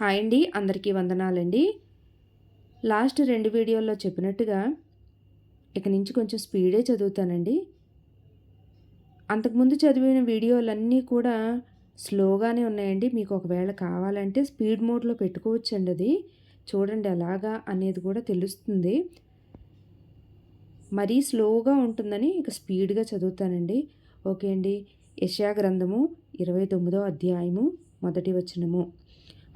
Hi అండి అందరికీ వందనాలండి. లాస్ట్ రెండు వీడియోల్లో చెప్పినట్టుగా ఇక నుంచి కొంచెం స్పీడే చదువుతానండి. అంతకుముందు చదివిన వీడియోలన్నీ కూడా స్లోగానే ఉన్నాయండి. మీకు ఒకవేళ కావాలంటే స్పీడ్ మోడ్లో పెట్టుకోవచ్చండి అది. చూడండి అలాగా అనేది కూడా తెలుస్తుంది. మరీ స్లోగా ఉంటుందని ఇక స్పీడ్గా చదువుతానండి. ఓకే అండి యశా గ్రంథము ఇరవై తొమ్మిదో అధ్యాయము మొదటి వచనము.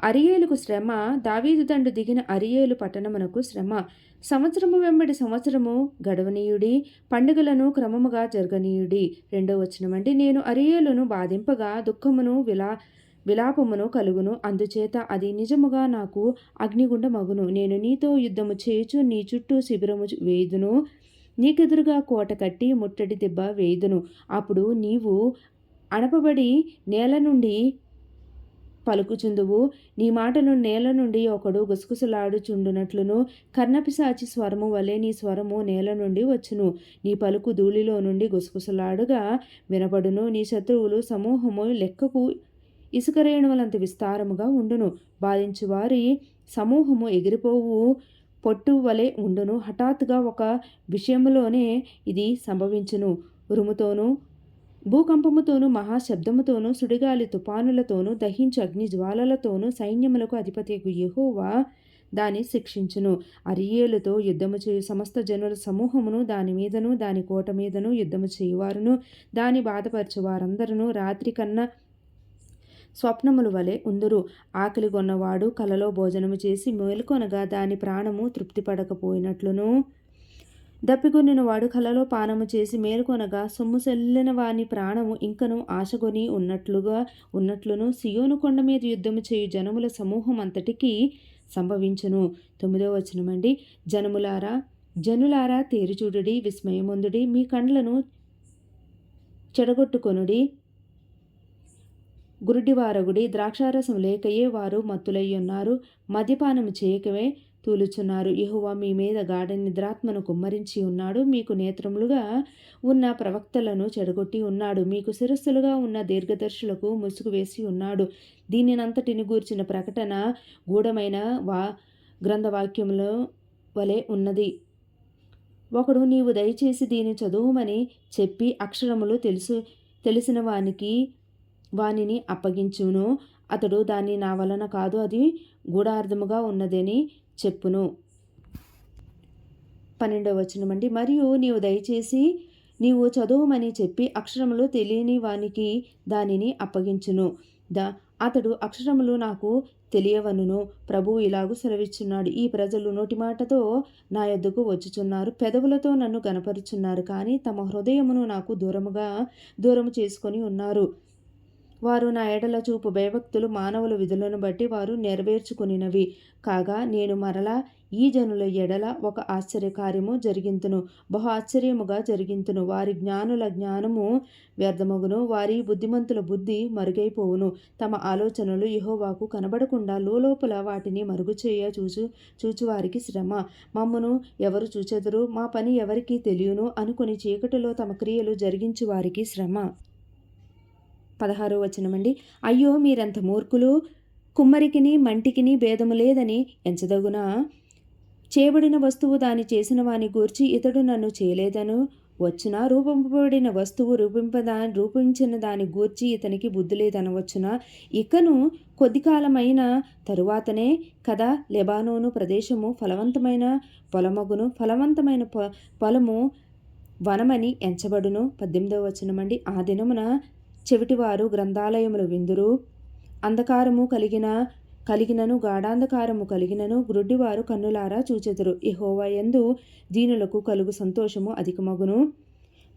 అరియేలుకు శ్రమ దావీదు దండు దిగిన అరియేలు పట్టణమునకు శ్రమ. సంవత్సరము వెంబడి సంవత్సరము గడవనీయుడి పండుగలను క్రమముగా జరగనీయుడి. రెండో వచనమండి నేను అరియేలును బాధింపగా దుఃఖమును విలా విలాపమును కలుగును. అందుచేత అది నిజముగా నాకు అగ్నిగుండ మగును నేను నీతో యుద్ధము చేయుచు నీ చుట్టూ శిబిరము వేయుదును. నీకెదురుగా కోట కట్టి ముట్టడి దెబ్బ వేయుదును. అప్పుడు నీవు అణపబడి నేల నుండి పలుకుచుందువు. నీ మాటను నేల నుండి ఒకడు గుసగుసలాడుచుండునట్లును. కర్ణపిశాచి స్వరము వలె నీ స్వరము నేల నుండి వచ్చును. నీ పలుకు ధూళిలో నుండి గుసగుసలాడుగా వినపడును నీ శత్రువులు సమూహము లెక్కకు ఇసుక రేణువులంత విస్తారముగా ఉండును. బాధించువారి సమూహము ఎగిరిపోవు పొట్టు వలె ఉండును. హఠాత్తుగా ఒక విషయంలోనే ఇది సంభవించును. ఉరుముతోనూ భూకంపముతోనూ మహాశబ్దముతోనూ సుడిగాలి తుపానులతోనూ దహించు అగ్ని జ్వాలలతోనూ సైన్యములకు అధిపతి యహోవా దాని శిక్షించును. అరియేలుతో యుద్ధము చేయు సమస్త జనుల సమూహమును దాని మీదను దాని కోట మీదను యుద్ధము చేయువారును. దాని బాధపరచు వారందరూ రాత్రి కన్నా స్వప్నముల వలె ఉందురు. ఆకలి కొన్నవాడు కలలో భోజనము చేసి మేలుకొనగా దాని ప్రాణము తృప్తిపడకపోయినట్లును. దప్పికొనిన వాడు కలలో పానము చేసి మేలుకొనగా సొమ్ము సెల్లిన వాని ప్రాణము ఇంకను ఆశగొని ఉన్నట్లుగా ఉన్నట్లును సియోను కొండ మీద యుద్ధము చేయు జనముల సమూహం అంతటికీ సంభవించును. తొమ్మిదో వచనమండి. జనములారా జనులారా తేరిచూడుడి విస్మయముందుడి మీ కండ్లను చెడగొట్టుకొనుడి. గురుడివారగుడి ద్రాక్షారసం లేకయే వారు మత్తులయ్యున్నారు. మద్యపానము చేయకవే తూలుచున్నారు. యహువా మీ మీద గాఢ నిద్రాత్మను కుమ్మరించి ఉన్నాడు. మీకు నేత్రములుగా ఉన్న ప్రవక్తలను చెడగొట్టి ఉన్నాడు. మీకు శిరస్సులుగా ఉన్న దీర్ఘదర్శులకు ముసుగు వేసి ఉన్నాడు. దీనినంతటిని గూర్చిన ప్రకటన గూఢమైన వా గ్రంథవాక్యంలో వలె ఉన్నది. ఒకడు నీవు దయచేసి దీని చదువుమని చెప్పి అక్షరములు తెలుసు తెలిసిన వానికి వానిని అప్పగించును. అతడు దాన్ని నా వలన కాదు అది గూఢార్థముగా ఉన్నదని చెప్పును. పన్నెండవ వచనమండి మరియు నీవు దయచేసి నీవు చదువుమని చెప్పి అక్షరములు తెలియని వానికి దానిని అప్పగించును. దా అతడు అక్షరములు నాకు తెలియవనును. ప్రభువు ఇలాగూ సెలవిచ్చున్నాడు. ఈ ప్రజలు నోటి మాటతో నా యొద్దకు వచ్చుచున్నారు. పెదవులతో నన్ను గనపరుచున్నారు కానీ తమ హృదయమును నాకు దూరముగా దూరము చేసుకొని ఉన్నారు. వారు నా ఎడల చూపు భయభక్తులు మానవుల విధులను బట్టి వారు నెరవేర్చుకునినవి. కాగా నేను మరలా ఈ జనుల ఎడల ఒక ఆశ్చర్యకార్యము జరిగింతును. బహు ఆశ్చర్యముగా జరిగింతును. వారి జ్ఞానుల జ్ఞానము వ్యర్థమగును. వారి బుద్ధిమంతుల బుద్ధి మరుగైపోవును. తమ ఆలోచనలు ఇహోవాకు కనబడకుండా లోపల వాటిని మరుగు చేయ చూచు చూచువారికి శ్రమ. మమ్మను ఎవరు చూచెదరు? మా పని ఎవరికి తెలియను అనుకుని చీకటిలో తమ క్రియలు జరిగించు వారికి శ్రమ. పదహారో వచనమండి. అయ్యో మీరంత మూర్ఖులు. కుమ్మరికిని మంటికిని భేదము లేదని ఎంచదగునా? చేయబడిన వస్తువు దాని చేసిన వాని గూర్చి ఇతడు నన్ను చేయలేదను. వచ్చిన? రూపింపబడిన వస్తువు రూపింపదా రూపించిన దాని గూర్చి ఇతనికి బుద్ధి లేదనవచ్చున ఇకను కొద్ది కాలమైన తరువాతనే కదా లెబానోను ప్రదేశము ఫలవంతమైన పొలమగును. ఫలవంతమైన పొ పొలము వనమని ఎంచబడును. పద్దెనిమిదవ వచనమండి. ఆ దినమున చెవిటివారు గ్రంథాలయములు విందురు. అంధకారము కలిగిన కలిగినను గాఢాంధకారము కలిగినను గ్రుడ్డివారు కన్నులారా చూచెదరు. ఇహోవయందు దీనులకు కలుగు సంతోషము అధికమగును.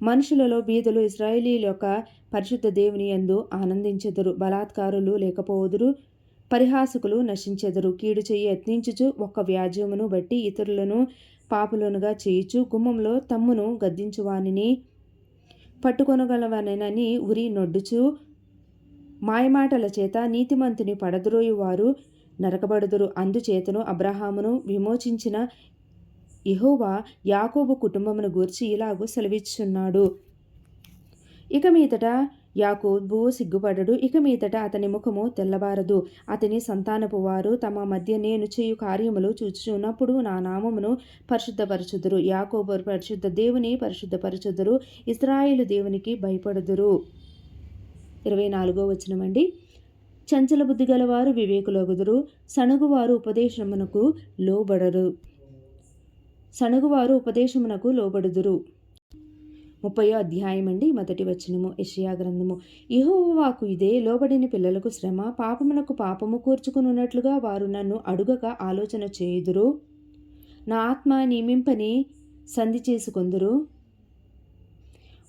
మనుషులలో బీదలు ఇస్రాయేలీల యొక్క పరిశుద్ధ దేవుని ఎందు ఆనందించెదరు. బలాత్కారులు లేకపోదురు. పరిహాసకులు నశించెదరు. కీడు చేయి యత్నించుచు ఒక్క వ్యాజ్యమును బట్టి ఇతరులను పాపులనుగా చేయుచు గుమ్మంలో తమ్మును గద్దించువానిని. పట్టుకొనగలవనేనని ఉరి నొడ్డుచు మాయమాటల చేత నీతిమంతుని పడద్రోయువారు నరకబడుదురు. అందుచేతను అబ్రహామును విమోచించిన ఇహోవా యాకోబు కుటుంబమును గూర్చి ఇలాగూ సెలవిచ్చున్నాడు. ఇక మీదట యాకోబు సిగ్గుపడడు. ఇక మీదట అతని ముఖము తెల్లబారదు. అతని సంతానపు వారు తమ మధ్య నేను చేయు కార్యములు చూచుచున్నప్పుడు నా నామమును పరిశుద్ధపరచుదురు. యాకోబు పరిశుద్ధ దేవుని పరిశుద్ధపరచుదురు. ఇస్రాయేలు దేవునికి భయపడుదురు. ఇరవై నాలుగో వచనమండి చంచల బుద్ధి గలవారు వివేకులగుదురు. సణుగువారు ఉపదేశమునకు లోబడరు. సణుగువారు ఉపదేశమునకు లోబడుదురు. ముప్పయో అధ్యాయం అండి మొదటి వచనము యషయా గ్రంథము. ఇహోవాకు ఇదే లోబడిన పిల్లలకు శ్రమ పాపమునకు పాపము కూర్చుకునున్నట్లుగా వారు నన్ను అడుగక ఆలోచన చేయుదురు. నా ఆత్మ నియమింపని సంధి చేసుకొందురు.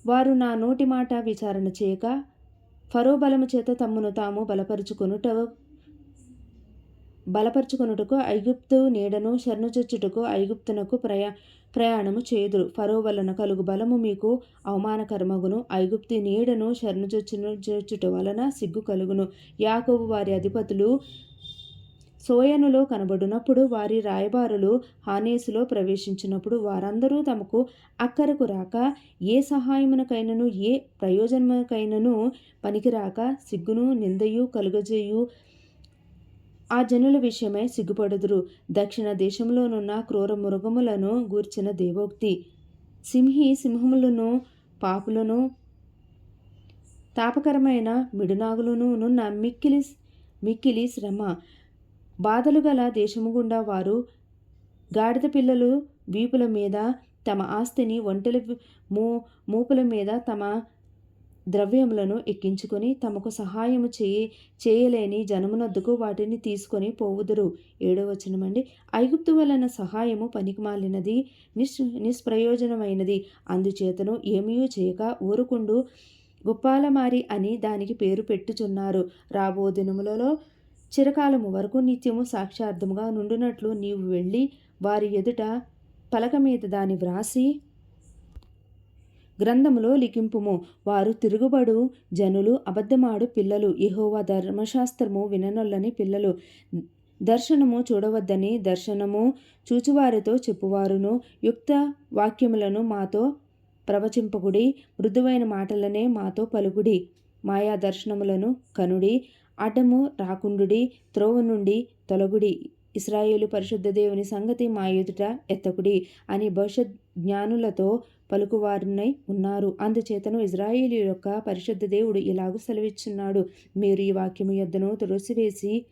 వారు నా నోటి మాట విచారణ చేయక ఫరో బలము చేత తమ్మును తాము బలపరుచుకొనుట బలపరుచుకొనుటకు ఐగుప్తు నీడను శరణుచొచ్చుటకు ఐగుప్తునకు ప్రయా ప్రయాణము చేదురు ఫరో వలన కలుగు బలము మీకు అవమానకరమగును. ఐగుప్తి నీడను శరణుచొచ్చును చొచ్చుట వలన సిగ్గు కలుగును. యాకోబు వారి అధిపతులు సోయనులో కనబడినప్పుడు వారి రాయబారులు హానేసులో ప్రవేశించినప్పుడు వారందరూ తమకు అక్కరకు రాక ఏ సహాయమునకైనను ఏ ప్రయోజనమునకైనను పనికిరాక సిగ్గును నిందయు కలుగజేయు ఆ జనుల విషయమై సిగ్గుపడుదురు. దక్షిణ దేశంలోనున్న క్రూర మృగములను గూర్చిన దేవోక్తి. సింహి సింహములను పాపులను తాపకరమైన మిడునాగులనున్న మిక్కిలి మిక్కిలి శ్రమ. బాధలు గల దేశము గుండా వారు గాడిద పిల్లలు వీపుల మీద తమ ఆస్తిని ఒంటెల మూ మూపుల మీద తమ ద్రవ్యములను ఎక్కించుకొని తమకు సహాయము చేయి చేయలేని జనమునద్దుకు వాటిని తీసుకొని పోవుదురు. ఏడవచనమండి ఐగుప్తు వలన సహాయము పనికిమాలినది నిష్ నిష్ప్రయోజనమైనది అందుచేతను ఏమీ చేయక ఊరుకుండు గుప్పాలమారి అని దానికి పేరు పెట్టుచున్నారు. రాబో దినములలో చిరకాలము వరకు నిత్యము సాక్షార్థముగా నుండునట్లు నీవు వెళ్ళి వారి ఎదుట పలక మీద దాని వ్రాసి గ్రంథములో లిఖింపుము. వారు తిరుగుబడు జనులు అబద్ధమాడు పిల్లలు ఇహోవా ధర్మశాస్త్రము విననొల్లని పిల్లలు. దర్శనము చూడవద్దని దర్శనము చూచువారితో చెప్పువారును. యుక్త వాక్యములను మాతో ప్రవచింపకుడి మృదువైన మాటలనే మాతో పలుకుడి. మాయా దర్శనములను కనుడి అటము రాకుండుడి త్రోవ నుండి తొలగుడి. ఇస్రాయేలు పరిశుద్ధ దేవుని సంగతి మా ఎదుట ఎత్తకుడి అని భవిష్యత్ జ్ఞానులతో పలుకువారినై ఉన్నారు. అందుచేతను ఇజ్రాయేలు యొక్క పరిశుద్ధ దేవుడు ఇలాగూ సెలవిచ్చున్నాడు. మీరు ఈ వాక్యము యొద్దను త్రోసివేసి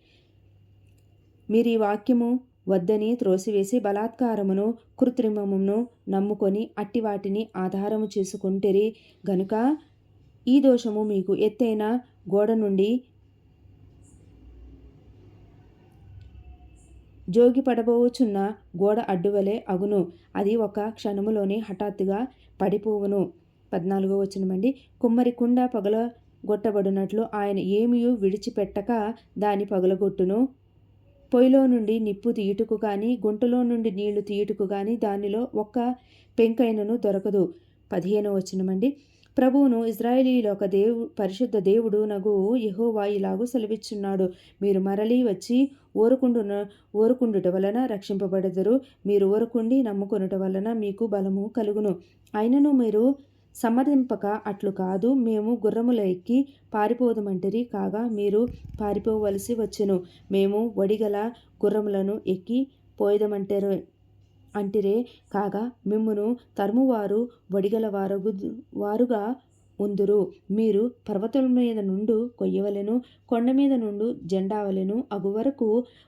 మీరు ఈ వాక్యము వద్దని త్రోసివేసి బలాత్కారమును కృత్రిమమును నమ్ముకొని అట్టి వాటిని ఆధారము చేసుకుంటేరి. గనుక ఈ దోషము మీకు ఎత్తైన గోడ నుండి జోగి పడబోచున్న గోడ అడ్డువలే అగును. అది ఒక క్షణములోనే హఠాత్తుగా పడిపోవును. పద్నాలుగో వచనమండి. కుమ్మరి కుండ పగల గొట్టబడినట్లు ఆయన ఏమియూ విడిచిపెట్టక దాని పగలగొట్టును. పొయ్యిలో నుండి నిప్పు తీయుటకు కానీ గుంటలో నుండి నీళ్ళు తీయుటకు కానీ దానిలో ఒక్క పెంకైనను దొరకదు. పదిహేనో వచనమండి. ప్రభువును ఇజ్రాయేలీల ఒక దేవు పరిశుద్ధ దేవుడు నగు యహోవా ఇలాగూ సెలవిచ్చున్నాడు. మీరు మరలి వచ్చి ఓరుకుండున ఓరుకుండుట వలన రక్షింపబడదురు. మీరు ఓరుకుండి నమ్ముకొనుట వలన మీకు బలము కలుగును. అయినను మీరు సమర్థింపక అట్లు కాదు. మేము గుర్రముల ఎక్కి పారిపోదమంటరి కాగా మీరు పారిపోవలసి వచ్చెను. మేము వడిగల గుర్రములను ఎక్కి పోయదమంటారు. అంటిరే కాగా మిమ్మును తరుమువారు వడిగల వారు వారుగా ఉందురు. మీరు పర్వతం మీద నుండు కొయ్యవలెను కొండ మీద నుండు జెండావలెను. అగు వరకు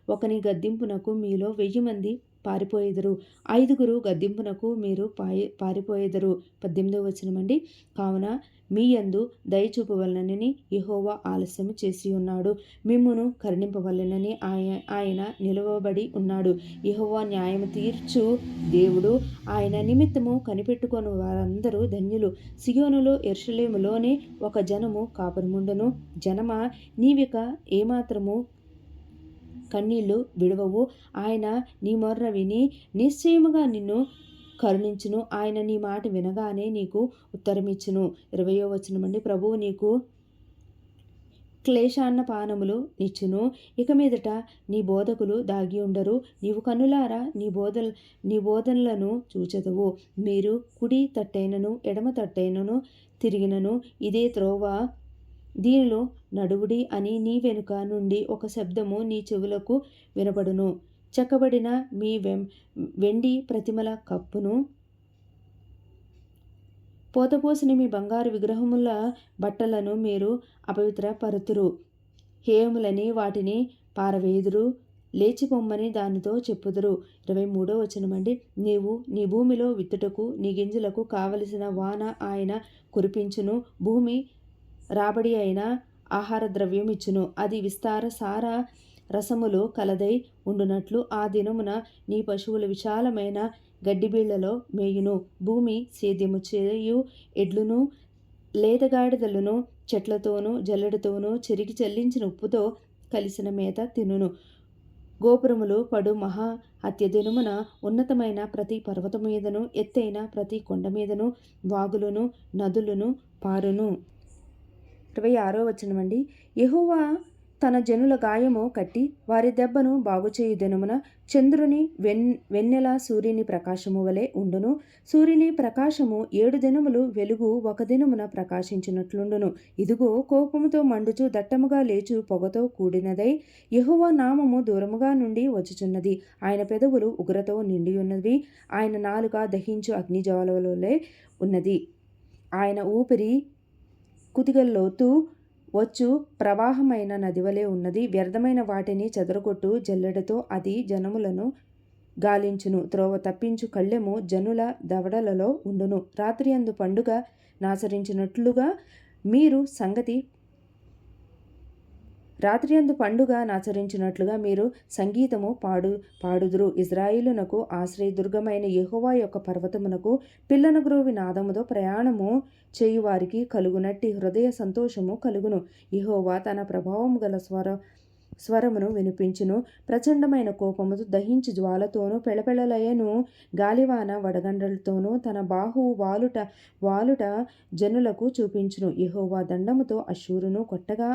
ఒకని గద్దింపునకు మీలో వెయ్యి మంది పారిపోయేదరు. ఐదుగురు గద్దింపునకు మీరు పాయి పారిపోయేదరు. పద్దెనిమిదవ వచనమండి. కావున మీ యందు దయచూపవలనని యహోవా ఆలస్యం చేసి ఉన్నాడు. మిమ్మును కరుణింపవలనని ఆయన ఆయన నిలవబడి ఉన్నాడు. యహోవా న్యాయము తీర్చు దేవుడు ఆయన నిమిత్తము కనిపెట్టుకొని వారందరూ ధన్యులు. సియోనులో ఎర్షలేములోనే ఒక జనము కాపురముండను. జనమా నీవిక ఏమాత్రము కన్నీళ్ళు విడవవు. ఆయన నీ మొర్ర విని నిశ్చయముగా నిన్ను కరుణించును. ఆయన నీ మాట వినగానే నీకు ఉత్తరమిచ్చును. ఇరవయో వచనమండి ప్రభువు నీకు క్లేశాన్న పానములు నిచ్చును ఇక మీదట నీ బోధకులు దాగి ఉండరు. నీవు కన్నులారా నీ బోధ నీ బోధనలను చూచెదవు. మీరు కుడి తట్టైనను ఎడమ తట్టైనను తిరిగినను. ఇదే త్రోవ దీనిలో నడువుడి అని నీ వెనుక నుండి ఒక శబ్దము నీ చెవులకు వినబడును. చెక్కబడిన మీ వెం వెండి ప్రతిమల కప్పును పోతపోసిన మీ బంగారు విగ్రహముల బట్టలను మీరు అపవిత్రపరుతురు. హేములని వాటిని పారవేదురు లేచిపొమ్మని దానితో చెప్పుదురు. ఇరవై మూడో వచనమండి నీవు నీ భూమిలో విత్తుటకు నీ గింజలకు కావలసిన వాన ఆయన కురిపించును. భూమి రాబడి అయిన ఆహార ద్రవ్యం ఇచ్చును అది విస్తార సార రసములు కలదై ఉండునట్లు ఆ దినమున నీ పశువులు విశాలమైన గడ్డిబీళ్ళలో మేయును. భూమి సేద్యము చేయు ఎడ్లును లేతగాడిదలను చెట్లతోనూ జల్లెడతోనూ చెరిగి చెల్లించిన ఉప్పుతో కలిసిన మేత తినును. గోపురములు పడు మహా అత్యదినమున ఉన్నతమైన ప్రతి పర్వతం మీదను ఎత్తైన ప్రతి కొండ మీదను వాగులను నదులను పారును. ఇరవై ఆరో వచనమండి. యహోవా తన జనుల గాయము కట్టి వారి దెబ్బను బాగుచేయు దినమున చంద్రుని వెన్ వెన్నెల సూర్యుని ప్రకాశము వలె ఉండును. సూర్యుని ప్రకాశము ఏడు దినములు వెలుగు ఒక దినమున ప్రకాశించినట్లుండును. ఇదిగో కోపముతో మండుచు దట్టముగా లేచు పొగతో కూడినదై యహువ నామము దూరముగా నుండి వచ్చుచున్నది. ఆయన పెదవులు ఉగ్రతో నిండి ఉన్నవి ఆయన నాలుక దహించు అగ్నిజ్వాలలే ఉన్నది. ఆయన ఊపిరి కుతిగల్లోతూ వచ్చు ప్రవాహమైన నదివలే ఉన్నది. వ్యర్థమైన వాటిని చెదరగొట్టు జల్లెడతో అది జనములను గాలించును. త్రోవ తప్పించు కళ్ళెము జనుల దవడలలో ఉండును. రాత్రి అందు పండుగ నాసరించినట్లుగా మీరు సంగతి రాత్రి అందు పండుగ నాచరించినట్లుగా మీరు సంగీతము పాడు పాడుదురు. ఇజ్రాయిలునకు ఆశ్రయదుర్గమైన యహోవా యొక్క పర్వతమునకు పిల్లన గ్రోవి నాదముతో ప్రయాణము చేయువారికి కలుగునట్టి హృదయ సంతోషము కలుగును. యహోవా తన ప్రభావము గల స్వర స్వరమును వినిపించును. ప్రచండమైన కోపముతో దహించి జ్వాలతోనూ పెళపెళలయను గాలివాన వడగండలతోనూ తన బాహువు వాలుట వాలుట జనులకు చూపించును. యహోవా దండముతో అశూరును కొట్టగా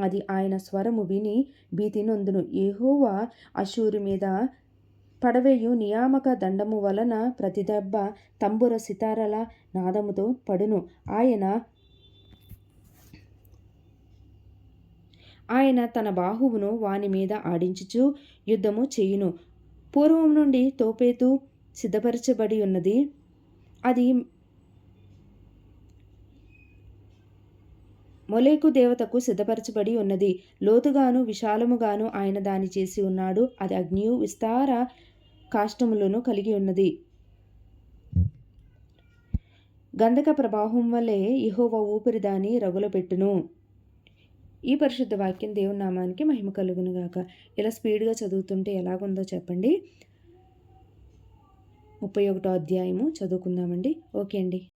అది ఆయన స్వరము విని భీతి నొందును ఏహోవా అశూరు మీద పడవేయు నియామక దండము వలన ప్రతి దెబ్బ తంబుర సితారల నాదముతో పడును. ఆయన ఆయన తన బాహువును వాని మీద ఆడించుచు యుద్ధము చేయును. పూర్వం నుండి తోపేతు సిద్ధపరచబడి ఉన్నది. అది మొలేకు దేవతకు సిద్ధపరచబడి ఉన్నది. లోతుగాను విశాలముగాను ఆయన దాని చేసి ఉన్నాడు. అది అగ్నియు విస్తార కాష్టములను కలిగి ఉన్నది. గంధక ప్రవాహం వల్లే ఇహోవ ఊపిరి దాని రగులపెట్టును ఈ పరిశుద్ధ వాక్యం దేవుని నామానికి మహిమ కలుగునుగాక ఇలా స్పీడ్గా చదువుతుంటే ఎలాగుందో చెప్పండి. ముప్పై ఒకటో అధ్యాయము చదువుకుందామండి. ఓకే అండి.